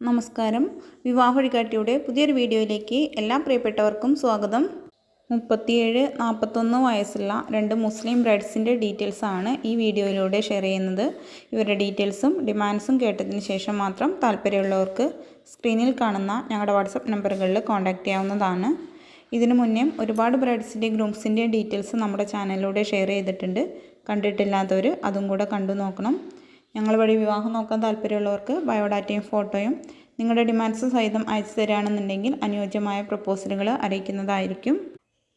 നമസ്കാരം. വിവാഹ വഴികാട്ടിയുടെ പുതിയൊരു വീഡിയോയിലേക്ക് എല്ലാ പ്രിയപ്പെട്ടവർക്കും സ്വാഗതം. മുപ്പത്തിയേഴ് നാൽപ്പത്തൊന്ന് വയസ്സുള്ള രണ്ട് മുസ്ലിം ബ്രൈഡ്സിന്റെ ഡീറ്റെയിൽസാണ് ഈ വീഡിയോയിലൂടെ ഷെയർ ചെയ്യുന്നത്. ഇവരുടെ ഡീറ്റെയിൽസും ഡിമാൻഡ്സും കേട്ടതിന് ശേഷം മാത്രം താല്പര്യമുള്ളവർക്ക് സ്ക്രീനിൽ കാണുന്ന ഞങ്ങളുടെ വാട്സപ്പ് നമ്പറുകളിൽ കോൺടാക്റ്റ് ചെയ്യാവുന്നതാണ്. ഇതിനു മുന്നേ ഒരുപാട് ബ്രൈഡ്സിന്റെ ഗ്രൂംസിന്റെ ഡീറ്റെയിൽസ് നമ്മുടെ ചാനലിലൂടെ ഷെയർ ചെയ്തിട്ടുണ്ട്. കണ്ടിട്ടില്ലാത്തവർ അതും കൂടെ കണ്ടു നോക്കണം. ഞങ്ങൾ വഴി വിവാഹം നോക്കാൻ താല്പര്യമുള്ളവർക്ക് ബയോഡാറ്റയും ഫോട്ടോയും നിങ്ങളുടെ ഡിമാൻഡ്സ് സഹിതം അയച്ചു തരികയാണെന്നുണ്ടെങ്കിൽ അനുയോജ്യമായ പ്രപ്പോസലുകൾ അറിയിക്കുന്നതായിരിക്കും.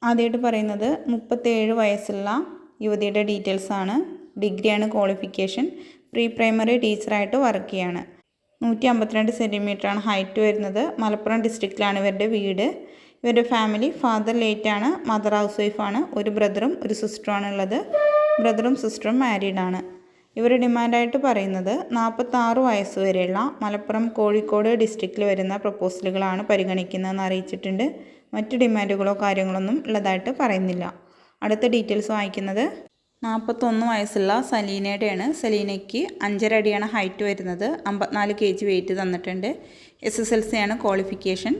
ആദ്യമായിട്ട് പറയുന്നത് മുപ്പത്തേഴ് വയസ്സുള്ള യുവതിയുടെ ഡീറ്റെയിൽസ് ആണ്. ഡിഗ്രിയാണ് ക്വാളിഫിക്കേഷൻ. പ്രീ പ്രൈമറി ടീച്ചറായിട്ട് വർക്ക് ചെയ്യാണ്. നൂറ്റി അമ്പത്തിരണ്ട് സെന്റിമീറ്ററാണ് ഹൈറ്റ് വരുന്നത്. മലപ്പുറം ഡിസ്ട്രിക്റ്റിലാണ് ഇവരുടെ വീട്. ഇവരുടെ ഫാമിലി ഫാദർ ലേറ്റാണ്. മദർ ഹൗസ് വൈഫാണ്. ഒരു ബ്രദറും ഒരു സിസ്റ്ററുമാണ് ഉള്ളത്. ബ്രദറും സിസ്റ്ററും മാരീഡാണ്. ഇവർ ഡിമാൻഡായിട്ട് പറയുന്നത് നാൽപ്പത്താറ് വയസ്സ് വരെയുള്ള മലപ്പുറം കോഴിക്കോട് ഡിസ്ട്രിക്റ്റിൽ വരുന്ന പ്രപ്പോസലുകളാണ് പരിഗണിക്കുന്നതെന്ന് അറിയിച്ചിട്ടുണ്ട്. മറ്റ് ഡിമാൻഡുകളോ കാര്യങ്ങളൊന്നും ഉള്ളതായിട്ട് പറയുന്നില്ല. അടുത്ത ഡീറ്റെയിൽസ് വായിക്കുന്നത് നാൽപ്പത്തൊന്ന് വയസ്സുള്ള സലീനയുടെയാണ്. സലീനയ്ക്ക് അഞ്ചര അടിയാണ് ഹൈറ്റ് വരുന്നത്. അമ്പത്തിനാല് കെ ജി വെയിറ്റ് തന്നിട്ടുണ്ട്. എസ് എസ് എൽ സി ആണ് ക്വാളിഫിക്കേഷൻ.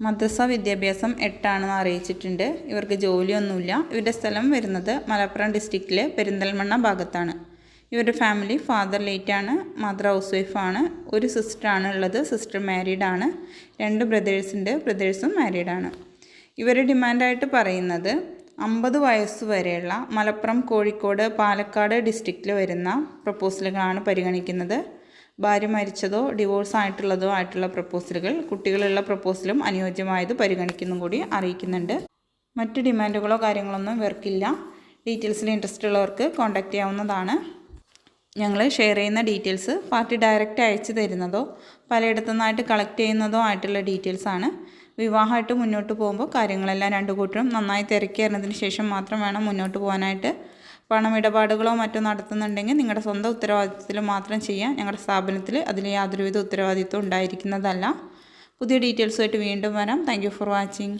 മദ്രസ വിദ്യാഭ്യാസം എട്ടാണെന്ന് അറിയിച്ചിട്ടുണ്ട്. ഇവർക്ക് ജോലിയൊന്നുമില്ല. ഇവരുടെ സ്ഥലം വരുന്നത് മലപ്പുറം ഡിസ്ട്രിക്റ്റിലെ പെരിന്തൽമണ്ണ ഭാഗത്താണ്. ഇവരുടെ ഫാമിലി ഫാദർ ലേറ്റാണ് മദർ ഹൗസ് വൈഫാണ് ഒരു സിസ്റ്ററാണ് ഉള്ളത് സിസ്റ്റർ മാരീഡാണ് രണ്ട് ബ്രദേഴ്സുണ്ട് ബ്രദേഴ്സും മാരീഡാണ് ഇവർ ഡിമാൻഡായിട്ട് പറയുന്നത് അമ്പത് വയസ്സ് വരെയുള്ള മലപ്പുറം കോഴിക്കോട് പാലക്കാട് ഡിസ്ട്രിക്റ്റിൽ വരുന്ന പ്രപ്പോസലുകളാണ് പരിഗണിക്കുന്നത്. ഭാര്യ മരിച്ചതോ ഡിവോഴ്സ് ആയിട്ടുള്ളതോ ആയിട്ടുള്ള പ്രപ്പോസലുകൾ കുട്ടികളുള്ള പ്രപ്പോസലും അനുയോജ്യമായത് പരിഗണിക്കുന്നും കൂടി അറിയിക്കുന്നുണ്ട്. മറ്റ് ഡിമാൻഡുകളോ കാര്യങ്ങളൊന്നും ഇവർക്കില്ല. ഡീറ്റെയിൽസിൽ ഇൻട്രസ്റ്റ് ഉള്ളവർക്ക് കോൺടാക്റ്റ് ചെയ്യാവുന്നതാണ്. ഞങ്ങൾ ഷെയർ ചെയ്യുന്ന ഡീറ്റെയിൽസ് പാർട്ടി ഡയറക്റ്റ് അയച്ചു തരുന്നതോ പലയിടത്തു നിന്നായിട്ട് കളക്ട് ചെയ്യുന്നതോ ആയിട്ടുള്ള ഡീറ്റെയിൽസാണ് വിവാഹമായിട്ട് മുന്നോട്ട് പോകുമ്പോൾ കാര്യങ്ങളെല്ലാം രണ്ടു കൂട്ടരും നന്നായി തിരക്കി അറിഞ്ഞതിന് ശേഷം മാത്രം വേണം മുന്നോട്ട് പോകാനായിട്ട്. പണമിടപാടുകളോ മറ്റോ നടത്തുന്നുണ്ടെങ്കിൽ നിങ്ങളുടെ സ്വന്തം ഉത്തരവാദിത്തത്തിൽ മാത്രം ചെയ്യാം ഞങ്ങളുടെ സ്ഥാപനത്തിൽ അതിൽ യാതൊരുവിധ ഉത്തരവാദിത്വം ഉണ്ടായിരിക്കുന്നതല്ല. പുതിയ ഡീറ്റെയിൽസുമായിട്ട് വീണ്ടും വരാം. Thank for watching